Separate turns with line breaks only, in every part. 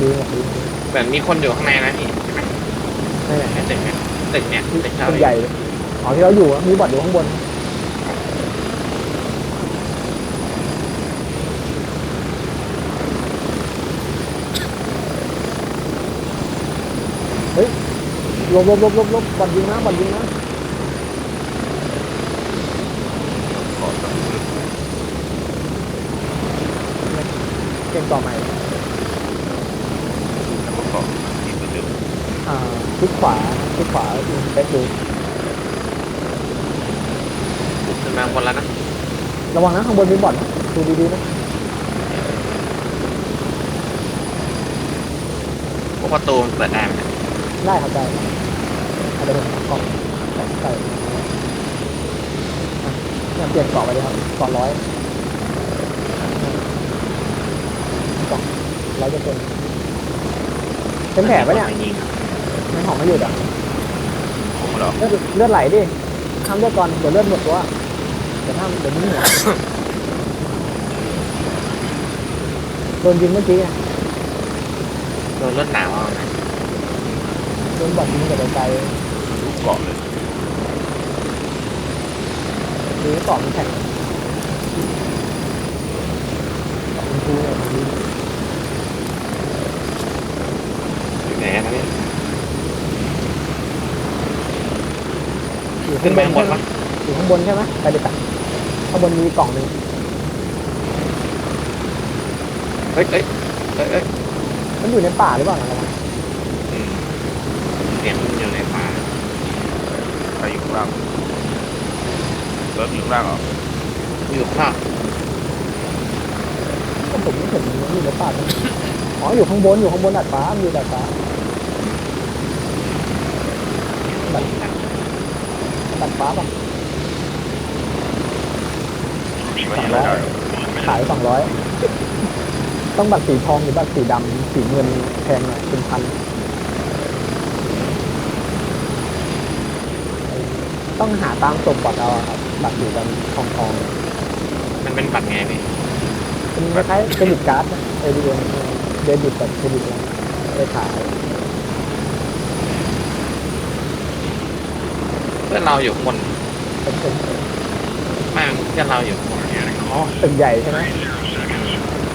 ดีหมดดี
เหมือนมีคนอยู่ข้างในนะพี่ใช่ไหม
ไม่ไหน
ในตึกเนี่ยตึกเนี่ยตึกเรา
เป็นใหญ่เลยอ๋อที่เราอยู่อะมีบอร์ดอยู่ข้างบน เฮ้ยหลบหลบหลบหลบหลบบอลยิงนะบอลยิงนะ เก่งต่อใหม่
แล้วก็ขออีกเหมือนเดิม
อ่าคลิกขวาคลิกขวายิงเป๊กดู
ขึ้นมาบนแล้วนะ
ระวังนะข้างบนมีบอลนะดูดีๆนะ
พวกประตูมันเปิดได้ไหมเนี่ย
ได้ครับได้เอาเดี๋ยวผมกล่องใส่ใส่อะเนี่ยเปลี่ยนเกาะไปเลยครับเกาะร้อยกล่องร้อยจะเป็นเป็นแผลปะเนี่ย
ไม่ยิง
ไม่หอมไม่หยุดอะ
ผมเหรอ
เลือดเลือดไหลดิทำเลือดก่อนเดี๋ยวเลือดหมดตัวเดี๋ยวทำเดี๋ยวมึนหัวโดนยิงเมื่อกี้ไง
โดนรถหนาวเอาไหม
โดนบอดยิงจากไกล
ลูกเกาะเลย
ๆดูเกาะมันแข็งเกาะมันทูเนี่ยมันดี
อยู่ไหนนะพี่
อยู่
ขึ้
ข้านงบ
มานข้างบน
ใช่ไหม
ปะ
อยู่ข้างบนใช่ไหมไปเลยตัข้างบนมีกล่องหนึ่ง
เฮ้ยเฮ้ยเฮ้ยเฮ้ย
มันอยู่ในป่าหรือเปล่านะระวัง
อืมเสียงมันอยู่ในป่า
ใครอยู่ข้างล่างเริ่มอยู่ข้างล่างเหรอ
อยู่ข้างนอก
ก็ผมไม่เห็นมันอยู่ในป่าตรงนี้อ๋ออยู่ข้างบนอยู่ข้างบนดาดฟ้ามันอยู่ดาดฟ้าดาดดา ดฟ้าป่ะ
มีไว้ยังไงได้เหรอ
ขายสองร้อย ต้องบัตรสีทองหรือบัตรสีดำสีเงินแพงหน่อยเป็นพัน ต้องหาตามศพบัตรเอาอะครับ บัตรสีดำทองทอง
มันเป็นบัตรไงพี่
เป็นคล้ายๆเครดิตการ์ดนะเอเดนเดบิตแบบเครดิตอะไรไปขาย
พื่อนเราอยู่ข้างบน
เป็นเป็น
ไม่เพื่อนเราอยู่ข้างบน
อ๋อตึกใหญ่ใช่ไหม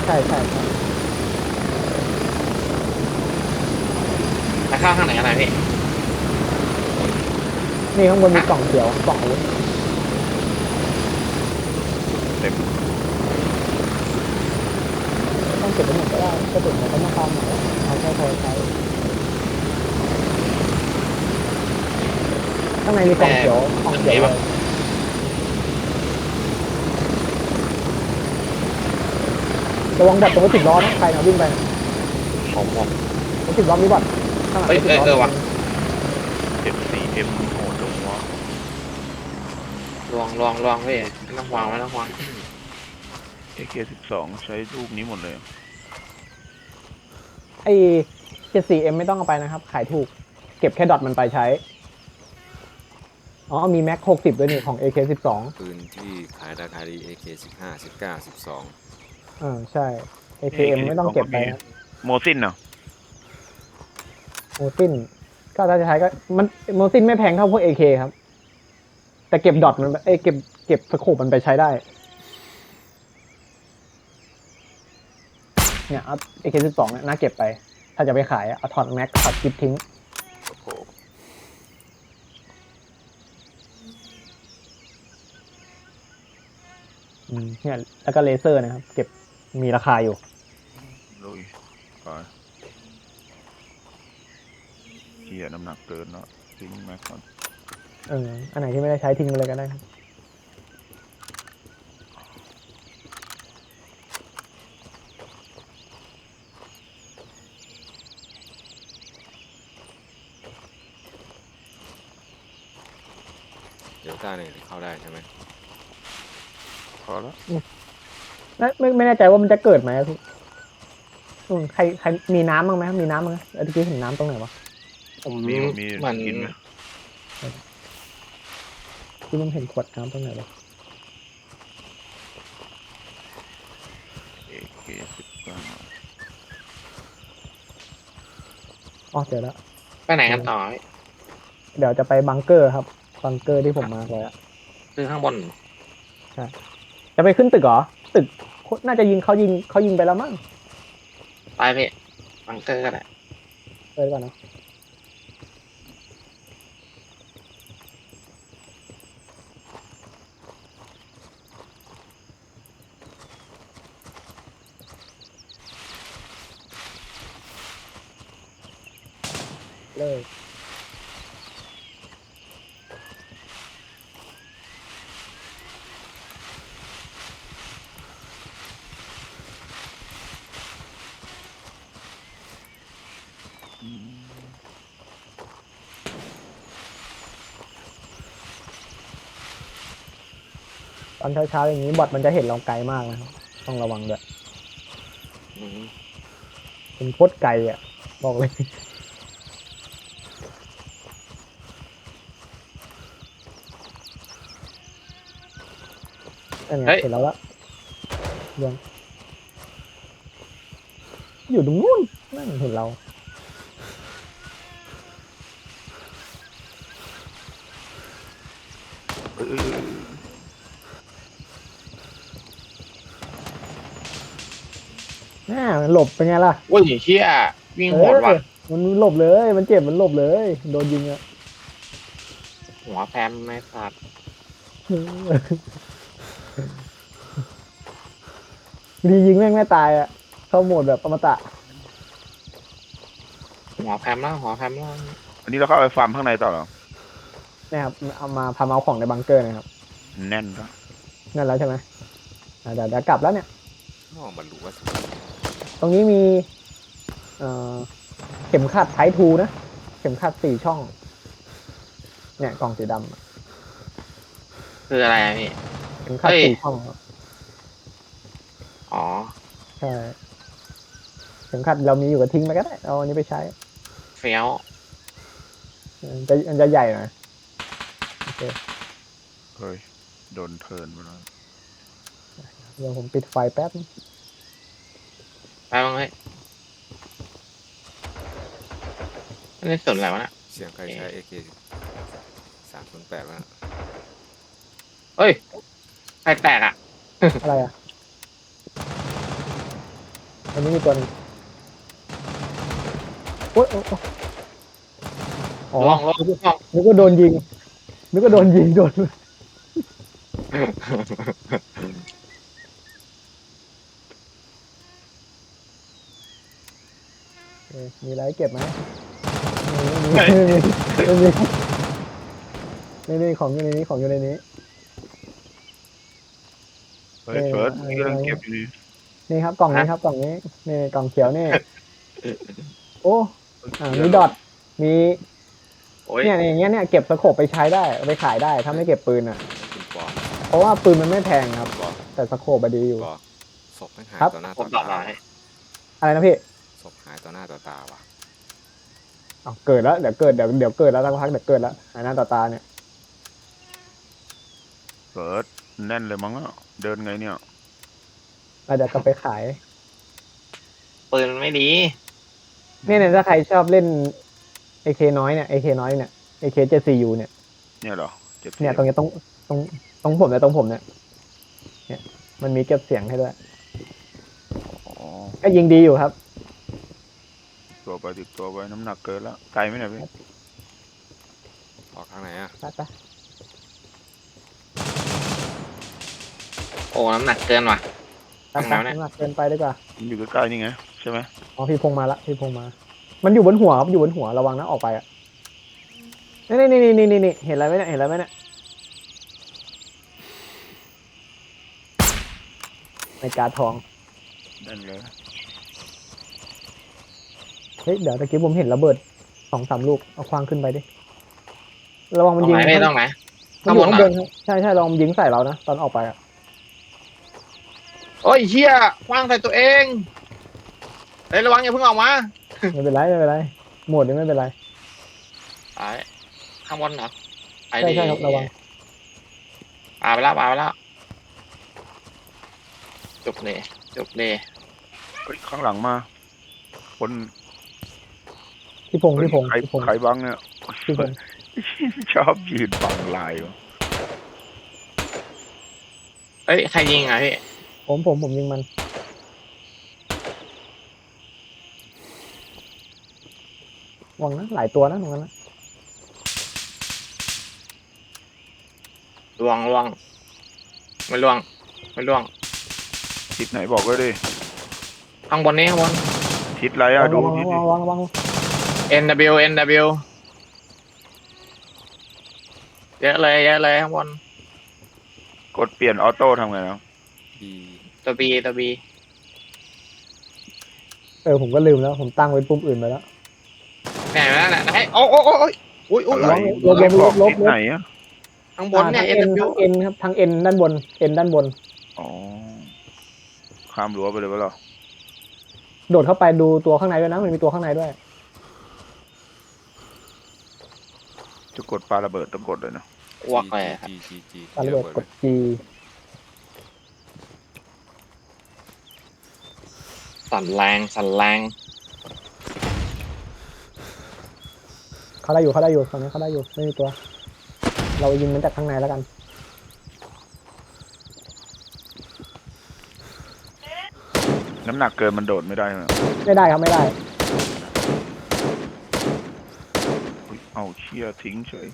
ใช่ใช่ใช่
แล้วเข้าข้างไหนกันนะพี่
นี่ข้างบนมีกล่องเขียวกล่องอาวุธ
เต็ม
ต้องเก็บไปหมดก็ได้ก็ถึงมันก็มาตามหน่อยเอาแค่พอใช้ ข้างในมีกล่องเขียวกล่องเขียวเลยระวังบัตรตรงรถสิบล้อนะใครเอาวิ่งไป
ผมผม
รถสิบล้อมีบัตรข้างหลัง
เอ้
ร
ย
ถสิบล้อ
เออเออว่ะ
เอ็มสี่เอ็มโหดจงวะ
ลวงลวงลวงพี่ไม่ต้องวางไม่ต้องวาง
เอเคสิบสองใช้ลูกนี้หมดเลย
ไอ้เจ็ดสี่เอ็มไม่ต้องเอาไปนะครับ ขายถูก เก็บแค่ดอทมันไปใช้ อ๋อ มีแม็กหกสิบด้วยนี่ของ AK สิบสอง
ปืนที่ขายราคาดี AK 15 19 12
อ่าใช่ AKM ไม่ต้องเก็บไปนะ
โมซินเนาะ
โมซินก็ถ้าจะใช้ก็มันโมซินไม่แพงเท่าพวก AK ครับ แต่เก็บดอทมันเอ้ยเก็บเก็บสโคปมันไปใช้ได้ เนี่ยเอา AK สิบสองเนี่ยน่าเก็บไป ถ้าจะไปขายอะเอาถอดแม็กถอดกิฟทิ้ง
โอ้โห
อืมเนี่ยแล้วก็เลเซอร์นะครับ เก็บมีราคาอยู่
ลุยไปเกียน้ำหนักเกินเนาะทิ้งแม็กก่อน
เออ อันไหนที่ไม่ได้ใช้ทิ้งไปเลยก็ได้ครับ
เดลต้าเนี่ยเข้าได้ใช่ไหม
พ อแล้ว
ไม่ไม่ไม่แน่ใจว่ามันจะเกิดไหมอะพี่อืมใครใครมีน้ำบ้างไหมมีน้ำบ้างไหมเมื่อกี้เห็นน้ำตรงไหนวะ
ผม
มีมี
มัน
กินไหม
ที่มันเห็นขวดน้ำตรงไหนวะ
เอเคสิบเก้า
อ๋อเจอแล้ว
ไปไหนกันต่อพี่
เดี๋ยวจะไปบังเกอร์ครับ บังเกอร์ที่ผมมาร์คไว้อะ
คือข้างบน
จะไปขึ้นตึกเหรอ ตึกน่าจะยิงเขายิงเขายิงไปแล้วมั้ง
ไปพี่บังเกอร์กันแหละ
เปิดก่อนนะ ตอนเช้าๆอย่างนี้บอทมันจะเห็นเราไกลมากนะครับต้องระวังด้วย
อืม
เป็นโคตรไกลอะ บอกเลย นั่นไงเห็นแล้วละยังอยู่ตรงนู้นนั่นเห็นเรา
เออ
หลบเป็นไงล่ะ
โอ้ยเชี่ยวิ่งโหดว่ะ
เออมันหลบเลย มันเจ็บมันหลบเลย โดนยิงอะ
หัวแพมไม่สัตว์
ดียิงแม่งไม่ตายอะเข้าโหมดแบบอมตะ
หัวแพมแล้วหัวแพมแล้ว
อันนี้เราเข้าไปฟาร์มข้างในต่อเหรอ
นะครับเอามาพามาเอาของในบังเกอร์นะครับ
แน่นครับ
นั่นแล้วใช่ไหมอะเดี๋ยวเดี๋ยวกลับแล้วเนี่ย
มองมันรู้ว่า
ตรงนี้มีเอ่อเข็มขัดไททูนะ เข็มขัดสี่ช่อง เนี่ยกล่องสีดำอะ
คืออะไรอะพี่
เข็มขัด
เฮ้ย
สี่ช่องอะ
อ๋อ
ใช่เข็มขัดเรามีอยู่กับทิ้งไปก็ได้เอาอันนี้ไปใช้
เฟี้ยว
มันจะมันจะใหญ่หน่อยโอเค
เฮ้ย โดนเทิร์นไปแล้ว
เดี๋ยวผมปิดไฟแป๊บนึง
ไปบ้างเฮ้ยอันนี้ส่วนอะไรวะเนะ
เสียงใครใช้ AK สามศูนย์แปดวะนะ
เฮ้ย ใครแตกอะ
อะไรอะ อันนี้มีตัวหนึงโอ๊ยโอ๊ยโอ๊ยอ๋อ
ลองลองลอง
นึกว่าโดนยิงนึกว่าโดนยิงโดน เอ้ย มีอะไรเก็บไหมไม่มีไม่มีไม่มีของอยู่ในนี้ของอยู่ในนี้
เฮ้ย
เฟิ
ร์ส
เออ
นี่กำลังเก็บอยู่นี่
นี่ครับกล่องนี้ครับกล่องนี้นี่กล่องเขียวนี่ โอ้อ่ามีดอทมีเนี่ยอย่างเงี้ยเนี่ยเก็บสโคปไปใช้ได้ไปขายได้ถ้าไม่เก็บปืนอะ เพราะว่าปืนมันไม่แพงครับ แต่สโคปอะดีอยู่
ศพไม่หาย
ครับ
ต่อหน้า
ผ
ต่อ
มตอบ
ตา
มาให้
อะไรนะพี่
ศพหายต่อหน้าต่อตาว่ะ
เอาเกิดแล้วเดี๋ยวเกิดเดี๋ยวเดี๋ยวเกิดแล้วสักพักเดี๋ยวเกิดแล้วหายหน้าต่อตาเนี่ย
เฟิร์สแน่นเลยมั้งอะเดินไงเนี่ย
เราจะกลับไปขาย
ปืนมันไม่ดี
เนี่ยเนี่ยถ้าใครชอบเล่น AK น้อยเนี่ย AK น้อยเนี่ย AK 7 4 U เนี่ย
เนี่ยเหรอเจ็บ
เนี่ยตรงเนี้ยตรงตรงตรงผมเนี่ยตรงผมเนี่ยเนี่ย มันมีเก็บเสียงให้ด้วย
อ๋อ
ก็ยิงดีอยู่ครับ
ตัว ไปติดตัวไปน้ำหนักเกินแล้วไกลไหมเนี่ยพี่
ออกทางไหนอะ
ไปไป
โอ้น้ำหนักเกินว่ะ
ไป
ทาง
ไป
ไหนวะเนี่ย
น้ำหนักเกินไปดีกว่า
มันอยู่ใกล้ๆนี่ไงใช่ไหม
อ๋อพี่พงมาละพี่พงมา มันอยู่บนหัวครับอยู่บนหัวระวังนะออกไปอะนี่นี่นี่นี่นี่นี่เห็นอะไรไหมเนี่ยเห็นอะไรไหมเนี่ยในการดทอง
แน่นเลย
เฮ้ยเดี๋ยวตะกี้ผมเห็นระเบิดสองสามลูกเอาควางขึ้นไปดิระวัง
ต
มั
ร
น
ง
ยิง
ไหนไม่
นะ
ต้องไหน
มันอยู่
ข้า
ข้างง
บบน
น
เหรอ
ครับใช่ใช่ลองยิงใส่เรานะตอนออกไปอะ
โอ้ยเชี่ยคว้างใส่ตัวเองเฮ้ยระวังอย่าเพิ่งออกมา
ไม่เป็นไรไม่เป็นไรหมดนี่ไม่เป็นไร
ไปข้างบนเหรอไป
ใช่
ดิ
ใช่ครับระวัง
ปาไปแล้วปาไปแล้วจุกเลยจุกเลย
เฮ้ยข้างหลังมา คน
พี่พงษ์พี่พงษ์
ใคร
พี่พงษ์
ใครบ้างเนี่ย
พี่พงษ์
ชอบยืนฟังลายวะ
เอ้ยใครยิงอะพี่
ผมผมผมยิงมันหวังนะหลายตัวนะตรงนั้นนะ
ลวงลวงไม่ลวงไม่ลวง
ทิศไหนบอกก็ดิ
ข้างบนนี้ข้างบน
ทิศอะไรอะดู
วาง
ทิศดิ
วางวางวาง
N W N W เยอะเลยเยอะเลยข้างบน
กดเปลี่ยนออโต้ทำไงแล้ว
ดี
ตัว B ตัว B
เออผมก็ลืมแล้ว ผมตั้งไว้ปุ่มอื่นไปแล้ว
ไหนนั่นแหละไหนโอ้โอ้โอ้โอ้ยอุ้ยอุ้ย
อะไร
ลบลบลบลบ
ทิศไหนอะ
ข้างบนเนี่ย
อ่า
N
ทั้ง
W
เอ็นครับทั้งเอ็นด้านบนเอ็นด้านบน
อ๋อข้ามรั้วไปเลยวะเหรอ
โดดเข้าไปดูตัวข้างในด้วยนะ มันมีตัวข้างในด้วย
จะกดปลาระเบิดต้องกดเลยนะ
อ้วกเลยครับ
จีจีจี
ตาระเบิดกด G
สั่นแรงสั่นแรง
เขาได้อยู่เขาได้อยู่ตอนนี้เขาได้อยู่ไม่มีตัว เรายิงมันจากข้างในแล้วกัน
น้ำหนักเกินมันโดดไม่ได้ไหม
ไม่ได้ครับไม่ได้
อุ๊ยเอาเชี่ยทิ้งเฉย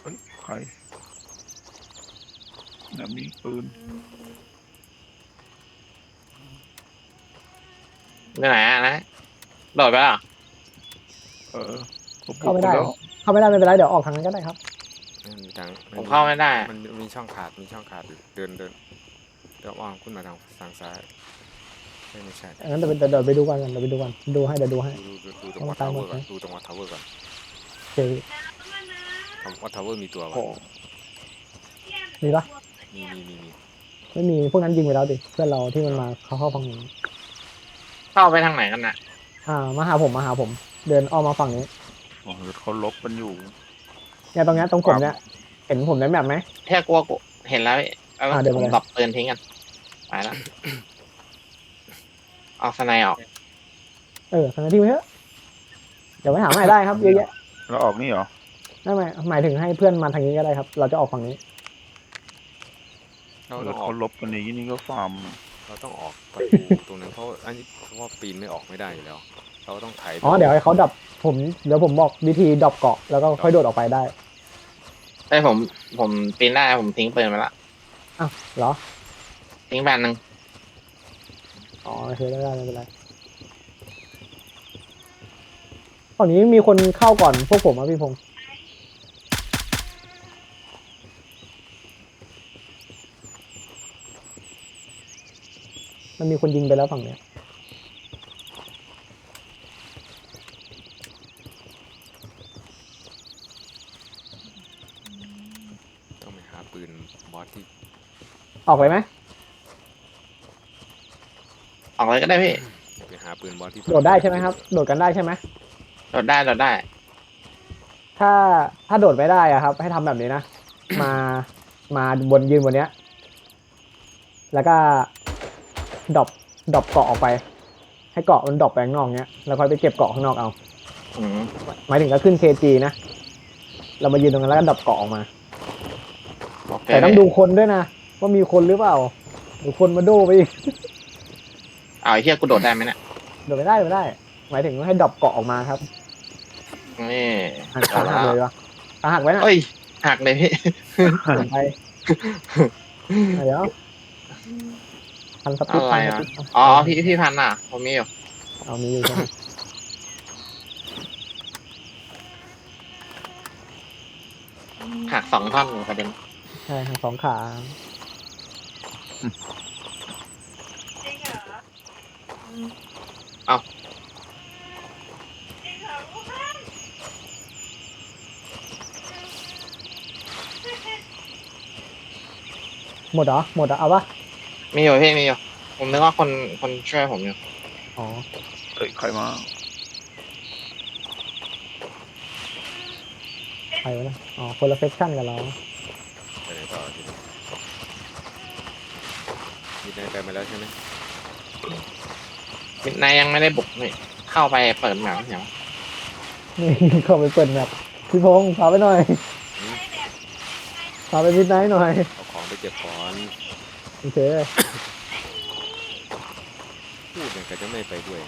เฮ้ยใครน่ะมีปืน
นี่ไหนอะนะโดดไปอะ
เออผม
เข้าไม่ได้
แล้ว
เข้าไม่ได้ไม่เป็นไรเดี๋ยวออกทางนั้นก็ได้ครับ
มันมีทาง
ผมเข้าไม่ได้
มันมีช่องขาดมีช่องขาดอยู่เดินเดินเดินอ้อมขึ้นมาทางทางซ้ายไม่ไม่ใช่
งั้นเดี๋ยวเดี๋ยวเดี๋ยวไปดูกันเดี๋ยวไปดูกันดูให้เดี๋ยวดูให้
ดูดูดูตรงวัด
ต้
ทา
อง
ว
ตามหมด
เวอร์ก่อน
ไหม
ดูตรงวัดทาวเวอร์ก่อน
โอเค
วัดทาวเวอร์มีตัว
โอ้
วะ
มีปะ
มีมีมีมี
ไม่มีพวกนั้นยิงไปแล้วดิเพื่อนเราที่มันมาเขาเข้าฝั่งนี้
เข้าไปทางไหนกันน่ะ
อ่ามาหาผมมาหาผม เดินอ้อมมาฝั่งนี้
โอ้โหเขาลบกันอยู่
เนี่ยตรงเนี้ยตรงผมเนี่ยเห็นผมในแมปไหม
แค่กลัวกูเห็นแล้วพี่เอา
อ่าเดี๋ยว
ผม
ไปเลย
ดับปืนทิ้งกันไปแล้วเอาสไนด์ออก
เออทางนั้นที่ไปเถอะเดี๋ยวไปหาใหม่ได้ครับเยอะแยะ
แล้วออกนี่เหรอ
ไม่ไม่หมายถึงให้เพื่อนมาทางนี้ก็ได้ครับ เราจะออกฝั่งนี้
เรา
แล้
ต้
ว
องออ
เขา
ก
ลบกันอย่างนี้นี่ก็ฟาร์ม
เราต้องออกประตูตรงนั้นเพราะอันนี้เพราะว่าปีนไม่ออกไม่ได้อยู่แล้ว เราต้องไถ
อ๋อเดี๋ยวให้เขาดับผมเดี๋ยวผมบอกวิธีดับเกาะแล้วก็ค่อยโดดออกไปได้
ไอ้ยผมผมปีนได้ผมทิ้งปืนไปละ
อ้าวเหรอ
ทิ้งแบนหนึ่ง
อ๋อโอเคได้ได้ไม่เป็นไรฝั่งนี้มีคนเข้าก่อนพวกผมอะพี่พงษ์ มันมีคนยิงไปแล้วฝั่งเนี้ย
ต้องไปหาปืนบอสที่
ออกเลยไหม
ออกเลยก็ได้พี่
ไปหาปืนบอสที่
โดดได้ใช่ไหมครับ โดดกันได้ใช่ไหม
โดดได้โดดได้
ถ้าถ้าโดดไม่ได้อะครับ ให้ทำแบบนี้นะ มามาบนยืนบนเนี้ย แล้วก็ ดรอปดรอปเกาะออกไป ให้เกาะมันดรอปไปข้างนอกเนี้ยแล้วค่อยไปเก็บเกาะข้างนอกเอา
อืม
หมายถึงก็ขึ้น KG นะ เรามายืนตรงนั้นแล้วก็ดรอปเกาะออกมา
โอเค
แต่ต้องดูคนด้วยนะ ว่ามีคนหรือเปล่าหรือคนมาโดไปอีก
เอาไอ้เหี้ยกูโดดได้ไหมเนี่ย
โดดไม่ได้โดดไม่ได้ หมายถึงว่าให้ดรอปเกาะออกมาครับ
นี่
หักขาหักเลยวะขาหักไว้นะ
เอ้ยหักเลยพี่
ลงไปเดี๋ยว พันสปิด
อะไร
พันส
อะ
ปิด
อ๋อพี่พี่พันธุ์อะผมมีอยู่
เอามีอยู่ใช่ไหม
หักสองท่อนประเด็น
ใช่หักสองขา
เห
มดเหรอหมดเหรอเอาปะ
มีอยู่พี่มีอยู่ ผมนึกว่าคนคนช่วยผมอยู่
อ๋อ
เอ้ยใครมา
ใครวะนะอ๋อ คนละเซสชั่นกับเรา
ไปไหนต่อทีนี้มีนายไปมาแล้วใช่ไหม
มิดไนท์ยังไม่ได้บุกนี่เข้าไปเปิดหนังเหี่ยว
นี่ เข้าไปเปิดแมปพี่พงษ์พาไปหน่อย พาไปมิดไนท์หน่อย
เอาของไปเก็บก่อน
โอเค
พูดเนี่ยก็จะไม่ไปด้วย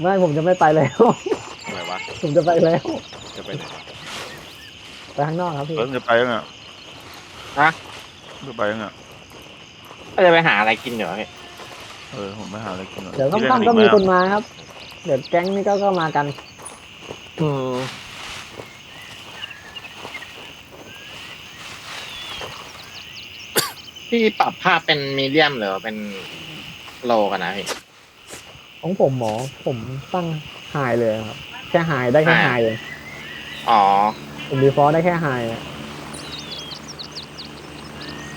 ไม่ผมจะไม่ไปแล้ว
ทำไมวะ
ผมจะไปแล้ว
จะไปไหน
ไปข้างนอกครับพี่
เอิ้นจะไปยังอะ
ฮะ
จะไปยังอะ
ก็จะไปหาอะไรกินเดี๋ยวพี่
เออผมไปหาอะไรกินหน่อย
เดี๋ยว
พี่ล่
ค่ำๆก็มี
อีไห
คนมาครับ เดี๋ยวแก๊งนี้ก็ก็มากัน
อืม พี่ปรับภาพเป็นมีเดียมหรือว่าเป็นโลกันนะพี่
ของผมหมอผมตั้งไฮเลยครับ แค่ไฮได้แค่ไฮ
High
เลย
อ๋อ
ผมดีฟอลต์ได้แค่ไฮ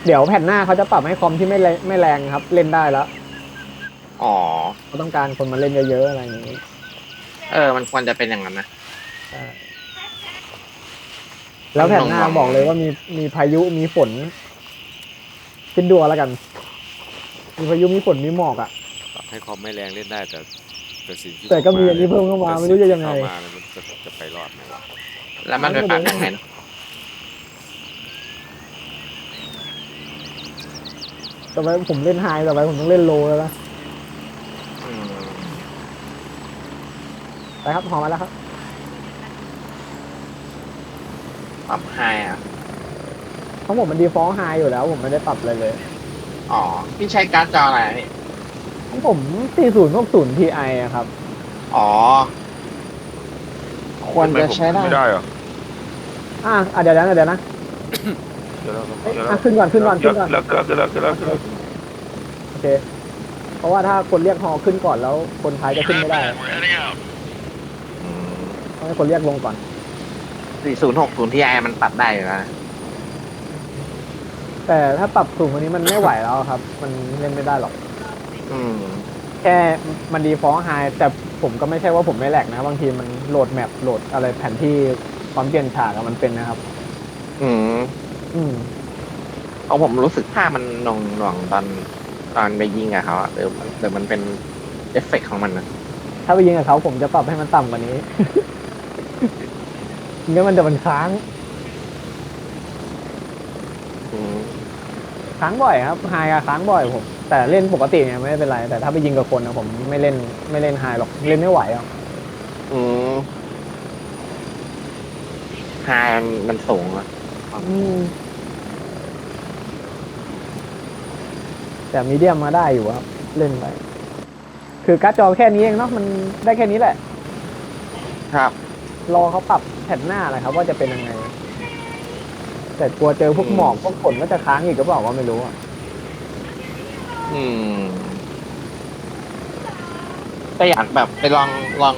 เดี๋ยวแผ่นหน้าเขาจะปรับให้คอมที่ไม่แรงไม่แรงครับ เล่นได้แล้ว
อ๋อ
เขาต้องการคนมาเล่นเยอะๆอะไรอย่างนี้
เออ มันควรจะเป็นอย่างนั้นนะ
ใช่แล้วแผ่นหน้า
ลองๆ
บอกเลยว่ามีมีพายุมีฝน คิดดูเอาแล้วกัน มีพายุมีฝนมีหมอกอะ
ปรับให้คอมไม่แรงเล่นได้แต่แต่สิ่งที่
แต่ก็มีอันนี้เพิ่มเข้ามา
แต่
ไม่รู้จะยังไง
เข้ามาแล้วมันจะจะไปรอดไหมวะ
แล้วมันไปปรับยังไงนะ
ต่อไปผมเล่นไฮต่อไปผมต้องเล่นโลแล้วนะ
อืม
ไปครับหอมาแล้วครับ
ปรับไฮอะ
ทั้งหมดมันดีฟอลต์ไฮอยู่แล้ว ผมไม่ได้ปรับอะไรเลย
อ๋อพี่ใช้การ์ดจออะไรอะพี่
ของผม 4060 Ti อะครับ
อ๋อ ควรจะใช้ได้
ไม่ได้เหรอ
อะอะเดี๋ยวนะเดี๋ยวนะ
เดี๋ยวเรา
เอ้ย
เดี๋ยว
อะ
เรา
ขึ้นก่อนขึ้นก่อนขึ้นก่อน
แล้วก็แล้วก็แล้วก็แล้วก็
โอเค เพราะว่าถ้าคนเรียกฮอขึ้นก่อนแล้วคนท้ายจะขึ้นไม่ได้ต้องให้คนเรียกลงก่อน
4060 Ti มันปรับได้อยู่แล้วนะ
แต่ถ้าปรับสูงกว่านี้มันไม่ไหวแล้วครับ มันเล่นไม่ได้หรอก
อืม
แค่มันดีฟอลต์ไฮแต่ผมก็ไม่ใช่ว่าผมไม่แหลกนะ บางทีมันโหลดแมปโหลดอะไรแผนที่ความเปลี่ยนฉากอะมันเป็นนะครับ
อืม
อืม
เอาผมรู้สึกภาพมันหน่วงหน่วงตอนตอนไปยิงกับเขาอะหรือมันหรือมันเป็นเอฟเฟกต์ของมันนะ
ถ้าไปยิงกับเขาผมจะปรับให้มันต่ำกว่านี้งั้นมันจะมันค้าง
อืม
ค้างบ่อยครับไฮอะค้างบ่อยผม แต่เล่นปกติเนี่ยไม่เป็นไร แต่ถ้าไปยิงกับคนนะผมไม่เล่นไม่เล่นไฮหรอกเล่นไม่ไหวอะ
อืมไฮมันสูงอะ
อืมแต่มีเดียมมาได้อยู่ครับเล่นไป คือการ์ดจอแค่นี้เองเนาะมันได้แค่นี้แหละ
ครับ
รอเขาปรับแผ่นหน้าแหละครับ ว่าจะเป็นยังไง แต่กลัวเจอพวกหมอกพวกฝนก็จะค้างอีกก็บอกว่าไม่รู้อะ
อืมก็อยากแบบไปลองลอง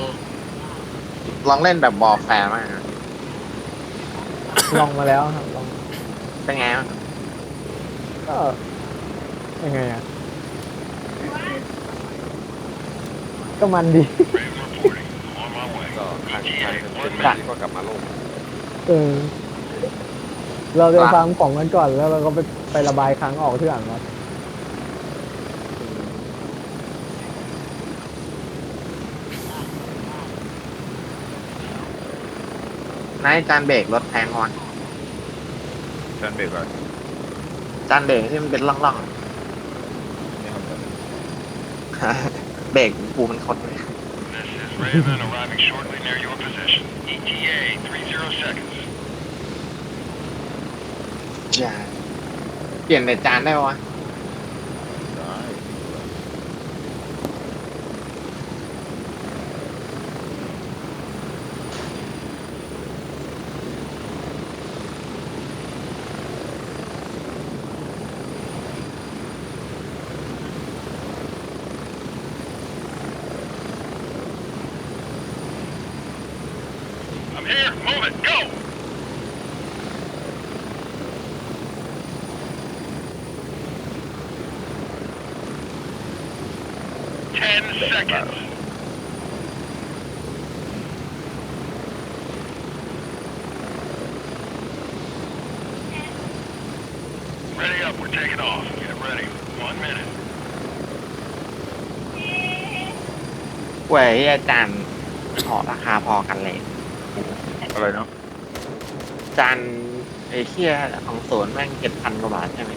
ลองเล่นแบบบอลแฟร์มากอะ
ลองมาแล้วครับลอง
เป็นไงบ้าง
ก็ยังไงอะก็มันดี
ก็ครั้งครั้งเป็นแมตช์ที่ก็กลับมาโลก
เออ เราจะฟาร์มของกันก่อนแล้วเราก็ไปไประบายครั้งออกที่หลังครับ
นายจานเบรกรถแพงกว่า
ฉันเบรกก่อน
จานเบรกที่มันเป็นร่อง
นี่ครับ
ๆ เบรกปูมันคดเลย
This is Raven arriving shortly near your position. ETA 30 seconds.
จานเปลี่ยนแต่จานได้ปะวะ เว้ยอาจารย์ขอราคาพอกันเลย
อะไรเนาะ
จานไอ้เคียของสวนแม่งเจ็ดพันกว่าบาทใช่ไหม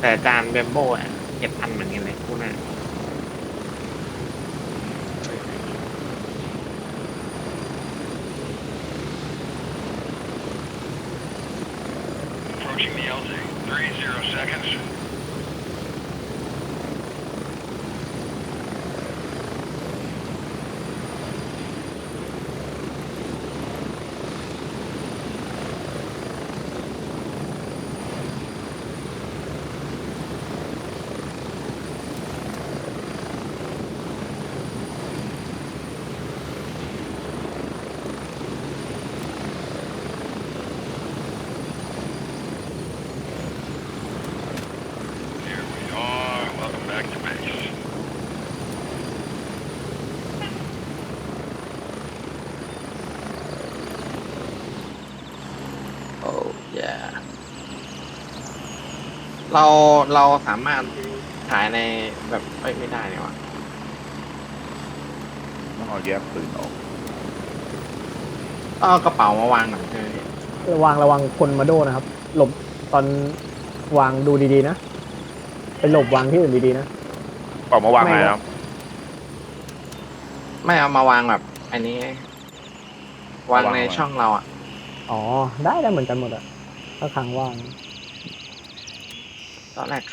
แต่จานเบมโบอะเจ็ดพันเหมือนกันเลยคู่หน้า เราเราสามารถขายในแบบเอ้ยไม่ได้เนี่ยวะ
ต้องเอาแยกปืนออก
ต้องเอากระเป๋ามาวางหน่อยใช่ไหมพี่
ระวังระวังคนมาโดนนะครับ หลบตอนวางดูดีๆนะไปหลบวางที่อื่นดีๆนะ
ออกมาวาง
ไม่
ไง
หร
ค
อ
รั
ก
บ
ไม่เอามาวางแบบ อันนี้ วางใน
วางไว้
ช่องเราอะ
อ๋อได้ได้เหมือนกันหมดอะถ้าครั้งว่าง
ตอนแรก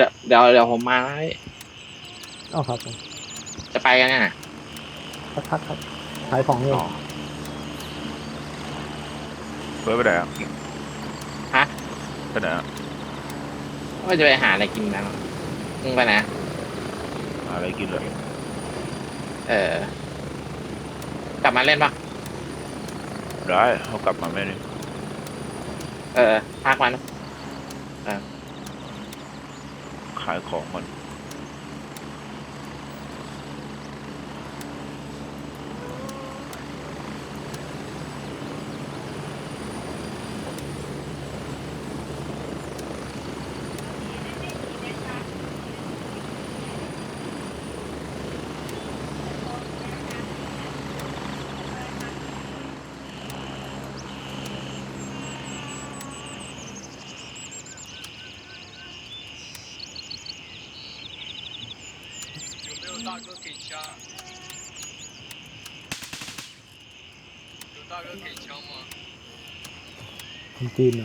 ดี๋ยวเดี๋ยวเดี๋ยวผมมาแล้วพี่
อ๋อครับผม
จะไปกันเนี่ย
สักพักครับขายของอยู่
อ๋อ
เฟิร์สไปไหนอะ
ฮะ
ไปไหนอะ
ว่าจะไปหาอะไรกินนะมึงไปไหน
หาอะไรกินเลย
เออ กลับมาเล่นปะ
ได้เขากลับมาไม่ได้
เออพักมัน
ขายของก่อน
คนจีนเหร